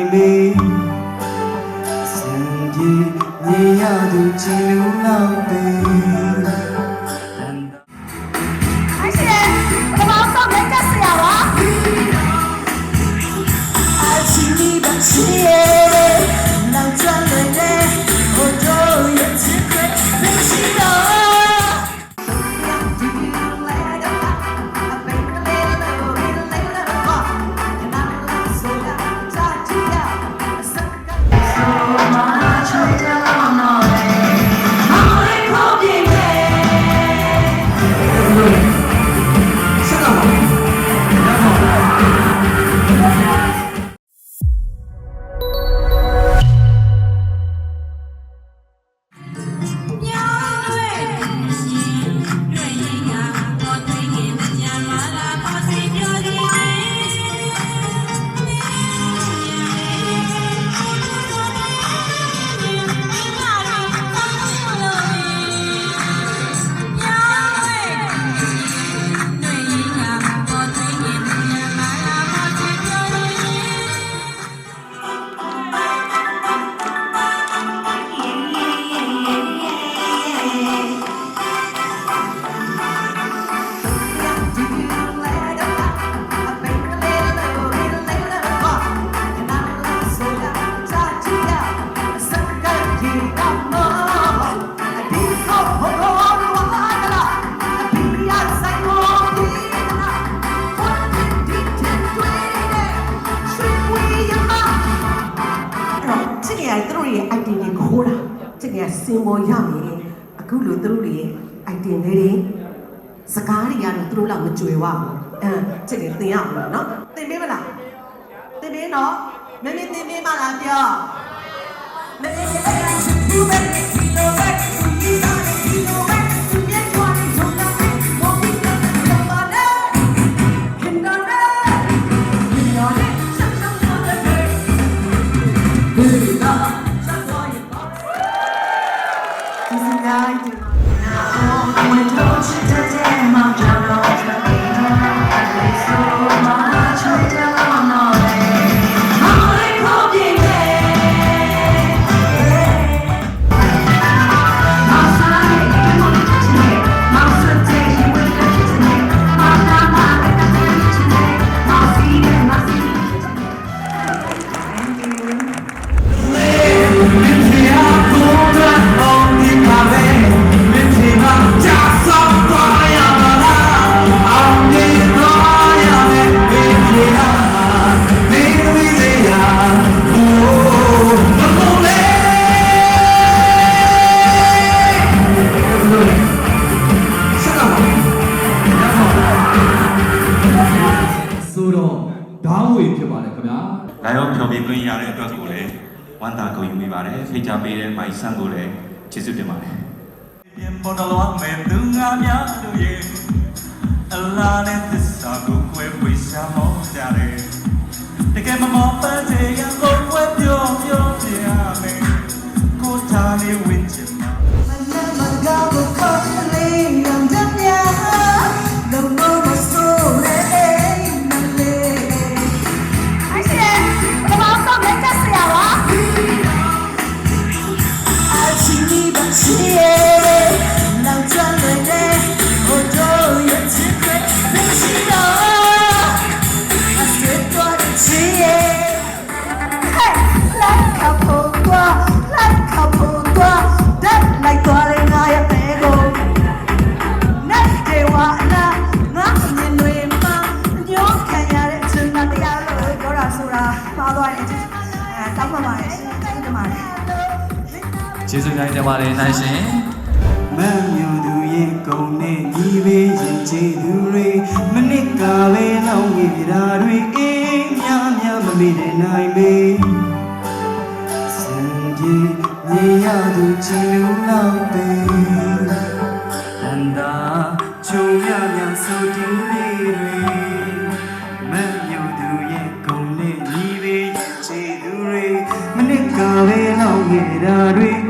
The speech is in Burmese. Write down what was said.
နိုင်မေစံပြေနေရသူချီလူလောက်ပဲ တာချစ်ကြရစင်ပေါ်ရမယ်အခုလိုသူတို့ရဲ့ item တွေတွေစကားတွေကတော့သူတို့လောက်မကြွယ်ဝဘူးအဲချစ်ကြသင်ရအောင်လို့နော်သင်ပေးမလားသင်ပေးနော်မမေသင်ပေးမလားပြောမမေသင်ပေးလားဘူဘယ်ဒီလိုပဲဒီလိုပဲဒီလိုပဲသူမြတ်သွားနေဆုံးတာမော်ဘီကတော့ပါနဲ့ ခင် ဓာတ်ငွေဖြစ်ပါတယ်ခင်ဗျာလာရောက်ဖြောပြခွင့်ရတဲ့အတွက်ကိုလည်းဝမ်းသာဂုဏ်ယူမိပါတယ်ဖိတ်ကြားပေးတဲ့မိုင်ဆန်းကိုလည်းကျေးဇူးတင်ပါတယ်ပြန်ပေါ်တော်လွန်မဲ့သူငါများတို့ရဲ့အလားနဲ့ ကျေးဇူးများတင်ပါတယ်နိုင်ရှင်မန်မြူသူရဲ့ဂုံနဲ့ညီပေးရင်ချေသူတွေမနစ်ကပဲလောင်းကြီးတာတွေအေးများများမမေ့တဲ့နိုင်မေစံပြေမြေရသူချီလူလောက်ပဲတန်တာချုံရများဆိုတူလေးတွေမန်မြူသူရဲ့ဂုံနဲ့ညီပေးရင်ချေသူတွေမနစ်ကပဲလောင်းကြီးတာတွေ